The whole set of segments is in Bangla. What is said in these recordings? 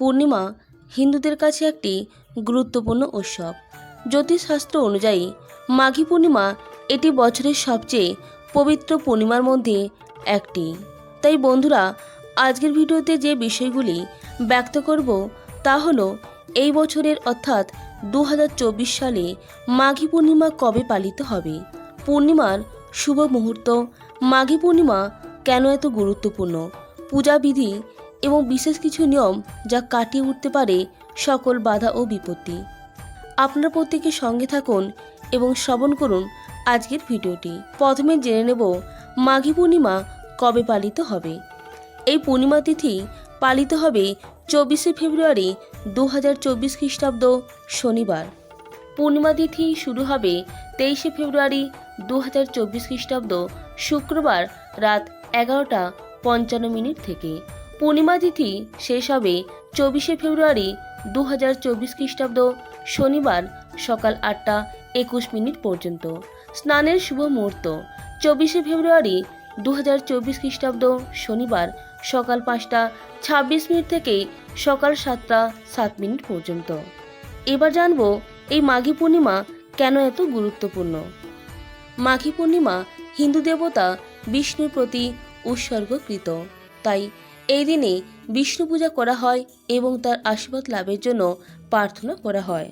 পূর্ণিমা হিন্দুদের কাছে একটি গুরুত্বপূর্ণ উৎসব। জ্যোতিষশাস্ত্র অনুযায়ী মাঘী পূর্ণিমা এটি বছরের সবচেয়ে পবিত্র পূর্ণিমার মধ্যে একটি। তাই বন্ধুরা, আজকের ভিডিওতে যে বিষয়গুলি ব্যক্ত করব তা হলো এই বছরের অর্থাৎ দু হাজার চব্বিশ সালে মাঘী পূর্ণিমা কবে পালিত হবে? পূর্ণিমার শুভ মুহূর্ত মাঘী পূর্ণিমা কেন এত গুরুত্বপূর্ণ? পূজাবিধি এবং বিশেষ কিছু নিয়ম যা কাটিয়ে উঠতে পারে সকল বাধা ও বিপত্তি। আপনারা প্রত্যেকে সঙ্গে থাকুন এবং শ্রবণ করুন আজকের ভিডিওটি। প্রথমে জেনে নেব মাঘী পূর্ণিমা কবে পালিত হবে। এই পূর্ণিমা তিথি পালিত হবে চব্বিশে ফেব্রুয়ারি দু হাজার চব্বিশ খ্রিস্টাব্দ শনিবার। পূর্ণিমা তিথি শুরু হবে তেইশে ফেব্রুয়ারি দু হাজার চব্বিশ খ্রিস্টাব্দ শুক্রবার রাত এগারোটা পঞ্চান্ন মিনিট থেকে। পূর্ণিমা তিথি শেষ হবে চব্বিশে ফেব্রুয়ারি দু হাজার চব্বিশ খ্রিস্টাব্দ শনিবার সকাল আটটা একুশ মিনিট পর্যন্ত। স্নানের শুভ মুহূর্ত। চব্বিশে ফেব্রুয়ারি দু হাজার চব্বিশ খ্রিস্টাব্দ শনিবার সকাল পাঁচটা ছাব্বিশ মিনিট থেকে সকাল সাতটা সাত মিনিট পর্যন্ত। এবার জানব এই মাঘী পূর্ণিমা কেন এত গুরুত্বপূর্ণ? মাঘী পূর্ণিমা হিন্দু দেবতা বিষ্ণুর প্রতি উৎসর্গকৃত। তাই এই দিনে বিষ্ণু পূজা করা হয় এবং তার আশীর্বাদ লাভের জন্য প্রার্থনা করা হয়।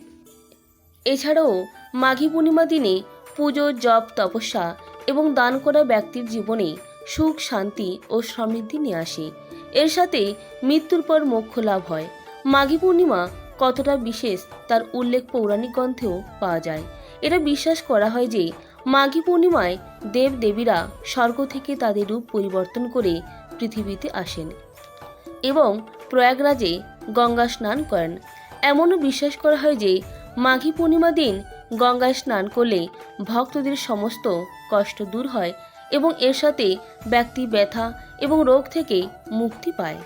এছাড়াও মাঘী পূর্ণিমা দিনে পুজো, জপ, তপস্যা এবং দান করা ব্যক্তির জীবনে সুখ, শান্তি ও সমৃদ্ধি নিয়ে আসে। এর সাথে মৃত্যুর পর মোক্ষ লাভ হয়। মাঘী পূর্ণিমা কতটা বিশেষ তার উল্লেখ পৌরাণিক গ্রন্থেও পাওয়া যায়। এটা বিশ্বাস করা হয় যে মাঘী পূর্ণিমায় দেব দেবীরা স্বর্গ থেকে তাদের রূপ পরিবর্তন করে পৃথিবীতে আসেন। এবং প্রয়াগরাজে গঙ্গা স্নান করেন। এমনও বিশ্বাস করা হয় যে মাঘী পূর্ণিমা দিন গঙ্গায় স্নান করলে ভক্তদের সমস্ত কষ্ট দূর হয় এবং এর সাথে ব্যক্তি ব্যথা এবং রোগ থেকে মুক্তি পায়।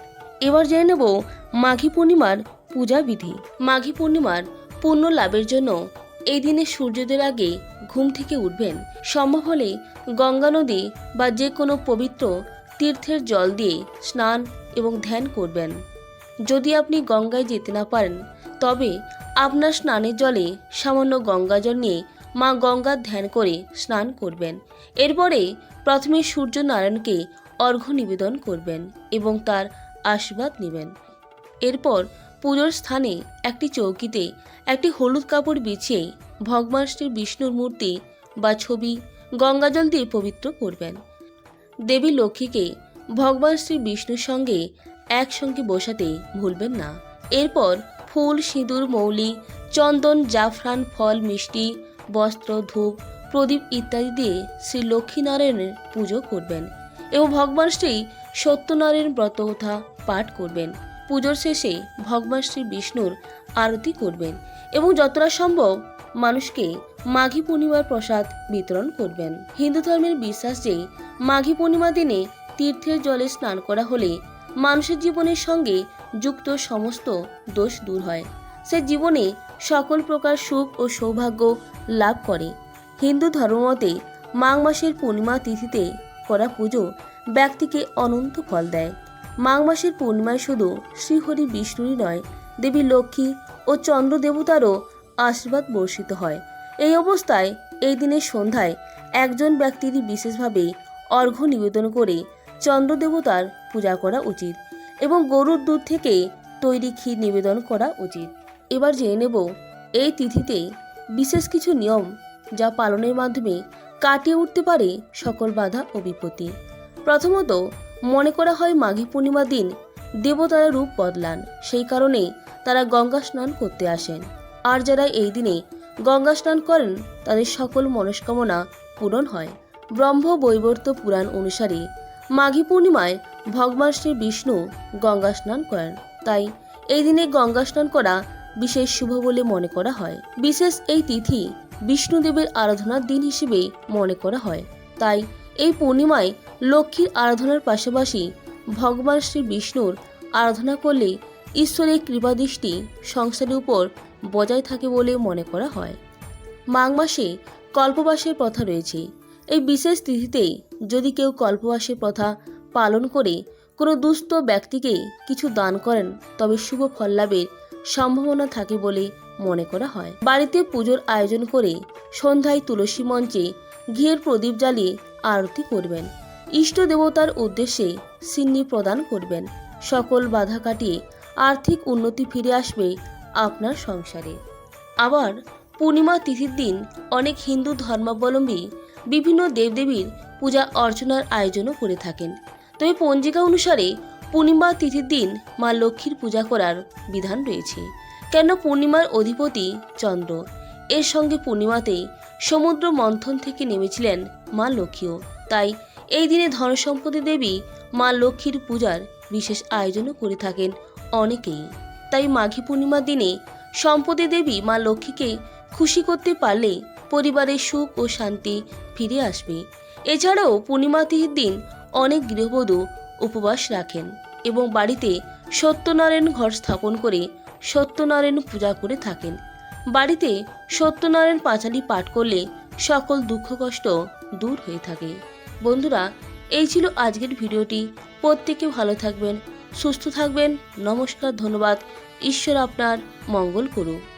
এবার জেনে নেব মাঘী পূর্ণিমার পূজা বিধি। মাঘী পূর্ণিমার পুণ্য লাভের জন্য এই দিনে সূর্যোদয়ের আগে ঘুম থেকে উঠবেন। সম্ভব হলে গঙ্গা নদী বা যে কোনো পবিত্র তীর্থের জল দিয়ে স্নান এবং ধ্যান করবেন। যদি আপনি গঙ্গায় যেতে না পারেন, তবে আপনার স্নানের জলে সামান্য গঙ্গা জল নিয়ে মা গঙ্গার ধ্যান করে স্নান করবেন। এরপরে প্রথমে সূর্য নারায়ণকে অর্ঘ্য নিবেদন করবেন এবং তার আশীর্বাদ নেবেন। এরপর পুজোর স্থানে একটি চৌকিতে একটি হলুদ কাপড় বিছিয়ে ভগবান শ্রী বিষ্ণুর মূর্তি বা ছবি গঙ্গাজল দিয়ে পবিত্র করবেন। দেবী লক্ষ্মীকে ভগবান শ্রী বিষ্ণুর সঙ্গে একসঙ্গে বসাতে ভুলবেন না। এরপর ফুল, সিঁদুর, মৌলি, চন্দন, জাফরান, ফল, মিষ্টি, বস্ত্র, ধূপ, প্রদীপ ইত্যাদি দিয়ে শ্রী লক্ষ্মীনারায়ণের পুজো করবেন এবং ভগবান শ্রী সত্যনারায়ণ ব্রত কথা পাঠ করবেন। পুজোর শেষে ভগবান শ্রী বিষ্ণুর আরতি করবেন এবং যতটা সম্ভব মানুষকে মাঘী পূর্ণিমার প্রসাদ বিতরণ করবেন। হিন্দু ধর্মের বিশ্বাস যে মাঘী পূর্ণিমা দিনে তীর্থের জলে স্নান করা হলে মানুষের জীবনের সঙ্গে যুক্ত সমস্ত দোষ দূর হয়। সে জীবনে সকল প্রকার সুখ ও সৌভাগ্য লাভ করে। হিন্দু ধর্মমতে মাঘ মাসের পূর্ণিমা তিথিতে করা পুজো ব্যক্তিকে অনন্ত ফল দেয়। মাঘ মাসের পূর্ণিমায় শুধু শ্রীহরি বিষ্ণুরই নয়, দেবী লক্ষ্মী ও চন্দ্র দেবতারও আশীর্বাদ বর্ষিত হয়। এই অবস্থায় এই দিনের সন্ধ্যায় একজন ব্যক্তিরই বিশেষভাবে অর্ঘ্য নিবেদন করে চন্দ্র দেবতার পূজা করা উচিত এবং গরুর দুধ থেকে তৈরি ক্ষীর নিবেদন করা উচিত। এবার জেনে নেব, এই তিথিতে বিশেষ কিছু নিয়ম যা পালনের মাধ্যমে কাটিয়ে উঠতে পারে সকল বাধা ও বিপত্তি। প্রথমত, মনে করা হয় মাঘী পূর্ণিমার দিন দেবতারা রূপ বদলান, সেই কারণে তারা গঙ্গা স্নান করতে আসেন। আর যারা এই দিনে গঙ্গা স্নান করেন, তাদের সকল মনস্কামনা পূরণ হয়। ব্রহ্ম বৈবর্ত পুরাণ অনুসারে মাঘী পূর্ণিমায় ভগবান শ্রী বিষ্ণু গঙ্গা স্নান করেন। তাই এই দিনে গঙ্গা স্নান করা বিশেষ শুভ বলে মনে করা হয়। বিশেষ এই তিথি বিষ্ণুদেবের আরাধনার দিন হিসেবে মনে করা হয়। তাই এই পূর্ণিমায় লক্ষ্মীর আরাধনার পাশাপাশি ভগবান শ্রী বিষ্ণুর আরাধনা করলে ঈশ্বরের কৃপাদৃষ্টি সংসারের উপর বজায় থাকে বলে মনে করা হয়। মাঘ মাসে কল্পবাসের প্রথা রয়েছে। এই বিশেষ তিথিতে যদি কেউ কল্পবাসের প্রথা পালন করে কোনো দুস্থ ব্যক্তিকে কিছু দান করেন, তবে শুভ ফল লাভের সম্ভাবনা থাকে বলে মনে করা হয়। বাড়িতে পুজোর আয়োজন করে সন্ধ্যায় তুলসী মঞ্চে ঘিয়ের প্রদীপ জ্বালিয়ে আরতি করবেন। ইষ্ট দেবতার উদ্দেশ্যে সিন্নি প্রদান করবেন। সকল বাধা কাটিয়ে আর্থিক উন্নতি ফিরে আসবে আপনার সংসারে। আবার পূর্ণিমা তিথির দিন অনেক হিন্দু ধর্মাবলম্বী বিভিন্ন দেবদেবীর পূজা অর্চনার আয়োজনও করে থাকেন। তবে পঞ্জিকা অনুসারে পূর্ণিমা তিথির দিন মা লক্ষ্মীর পূজা করার বিধান রয়েছে। কেন পূর্ণিমার অধিপতি চন্দ্র? এর সঙ্গে পূর্ণিমাতে সমুদ্র মন্থন থেকে নেমেছিলেন মা লক্ষ্মীও। তাই এই দিনে ধনসম্পত্তি দেবী মা লক্ষ্মীর পূজার বিশেষ আয়োজনও করে থাকেন অনেকেই। তাই মাঘী পূর্ণিমার দিনে সম্পত্তি দেবী মা লক্ষ্মীকে খুশি করতে পারলে পরিবারের সুখ ও শান্তি ফিরে আসবে। এছাড়াও পূর্ণিমা তিথির দিন অনেক গৃহবধূ উপবাস রাখেন এবং বাড়িতে সত্যনারায়ণ ঘর স্থাপন করে সত্যনারায়ণ পূজা করে থাকেন। বাড়িতে সত্যনারায়ণ পাঁচালি পাঠ করলে সকল দুঃখ কষ্ট দূর হয়ে থাকে। বন্ধুরা, এই ছিল আজকের ভিডিওটি। প্রত্যেকে ভালো থাকবেন, সুস্থ থাকবেন। নমস্কার, ধন্যবাদ। ঈশ্বর আপনার মঙ্গল করুক।